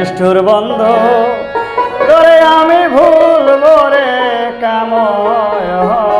নিষ্ঠুর বন্ধ তোরে আমি ভুলব রে কাময়নে